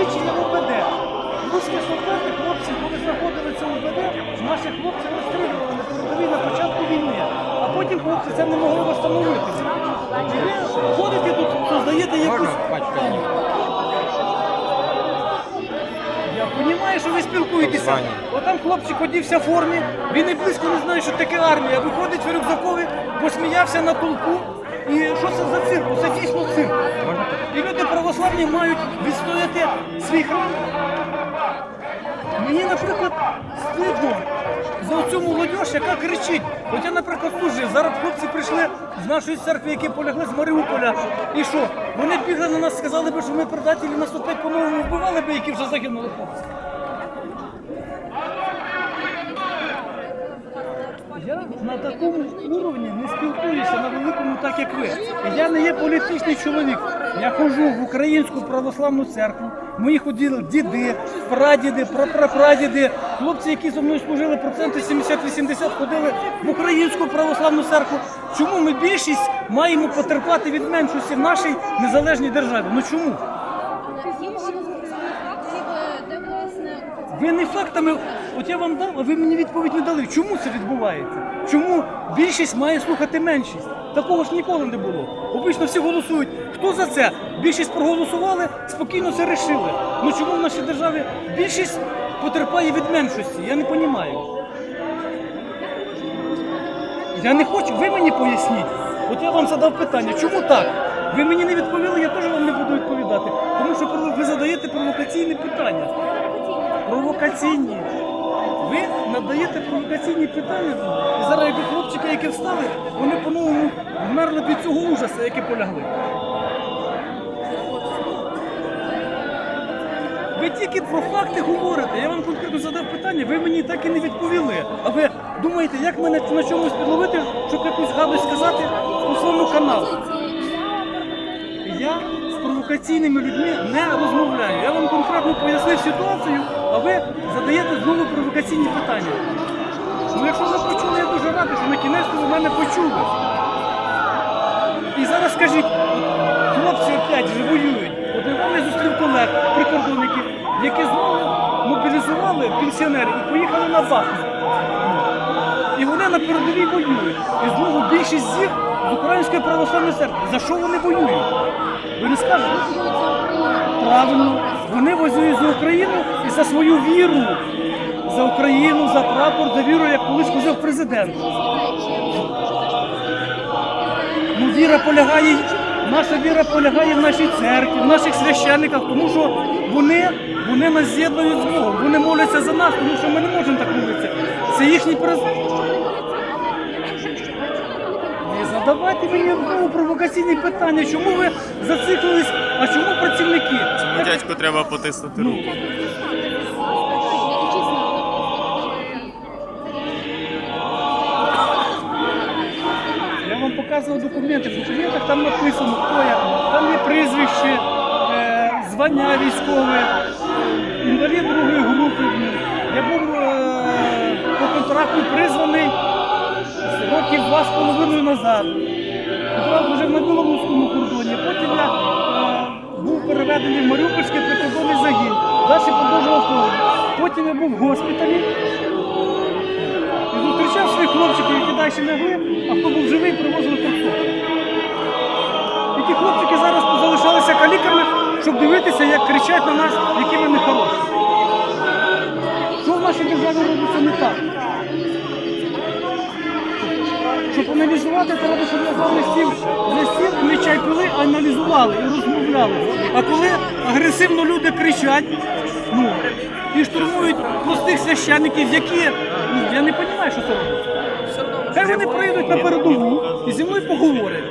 свідчення в УБД. Руські солдати, хлопці, коли знаходилися в УБД, наші хлопці розстрілювали на передовій на початку війни. А потім хлопці це не могли встановитися. І ви ходите тут, создаєте якусь. Я розумію, що ви спілкуєтеся. Отам хлопчик одівся в формі, він і близько не знає, що таке армія. Виходить в рюкзакові, посміявся на толпу. І що це за цирк? Це дійсно цирк. І люди православні мають відстояти свій храм. Мені, наприклад, стидно за цю молодь, яка кричить. От я, наприклад, служив, зараз хлопці прийшли з нашої церкви, які полягли з Маріуполя. І що? Вони бігли на нас, сказали би, що ми предателі, нас опять, по-моєму, вбивали би, які вже загинули хлопці. Я на такому уровні не спілкуюся на великому, так як ви. Я не є політичний чоловік. Я ходжу в українську православну церкву. Мої ходили діди, прадіди, прапрапрадіди, хлопці, які зі мною служили проценти 70-80, ходили в українську православну церкву. Чому ми більшість маємо потерпати від меншості в нашій незалежній державі? Ну чому? Власне Ви не фактами, от я вам дав, а ви мені відповідь не дали. Чому це відбувається? Чому більшість має слухати меншість? Такого ж ніколи не було. Обично всі голосують. Хто за це? Більшість проголосували, спокійно це рішили. Ну чому в нашій державі більшість потерпає від меншості? Я не розумію. Я не хочу, ви мені поясніть. От я вам задав питання, чому так? Ви мені не відповіли, я теж вам не буду відповідати. Тому що ви задаєте провокаційне питання. Провокаційні. Ви надаєте провокаційні питання. Зараз якби хлопчики, які встали, вони по-новому вмерли від цього ужасу, які полягли. Ви тільки про факти говорите. Я вам конкретно задав питання, ви мені так і не відповіли. А ви думаєте, як мене на чомусь підловити, щоб якусь гадость сказати по своєму каналу? Я провокаційними людьми не розмовляю. Я вам конкретно пояснив ситуацію, а ви задаєте знову провокаційні питання. Ну, якщо ви почули, я дуже радий, що на кінець ви мене почули. І зараз скажіть, хлопці опять же воюють. От я зустрів колег, прикордонників, які знову мобілізували пенсіонерів і поїхали на Бахмут. І вони на передовій воюють. І знову більшість з них з Української православної церкви. За що вони воюють? Ви не скажете? Правильно. Вони воюють за Україну і за свою віру. За Україну, за прапор, за віру, як колись сказав президент. Ну, віра полягає, наша віра полягає в нашій церкві, в наших священниках, тому що вони, вони нас з'єднують з Богом. Вони моляться за нас, тому що ми не можемо так молитися. Це їхній президент. Не задавайте мені знову провокаційні питання, чому ви зациклились, а чому працівники? Цьому дядьку треба потиснути руку. Я вам показував документи, в документах там написано, хто я, там є прізвище, е, звання військове, інвалід другої групи. Я був е, по контракту призваний років два з половиною назад. Одразу вже на білоруському кордоні. Потім я е, був переведений в Маріупольський прикордонний загін. Далі продовжував службу. Потім я був в госпіталі. І зустрічав своїх хлопчиків, які далі лягли, а хто був живий, привозили трьохсот. І ті хлопчики зараз залишалися каліками, щоб дивитися, як кричать на нас, які ми нехороші. Що в нашій державі робиться не так? аналізувати, треба, щоб я залі сів засів, ми чай пили, аналізували і розмовляли. А коли агресивно люди кричать ну, і штурмують простих священників, які ну, я не розумію, що це робить. Хай вони приїдуть на передову і зі мною поговорять.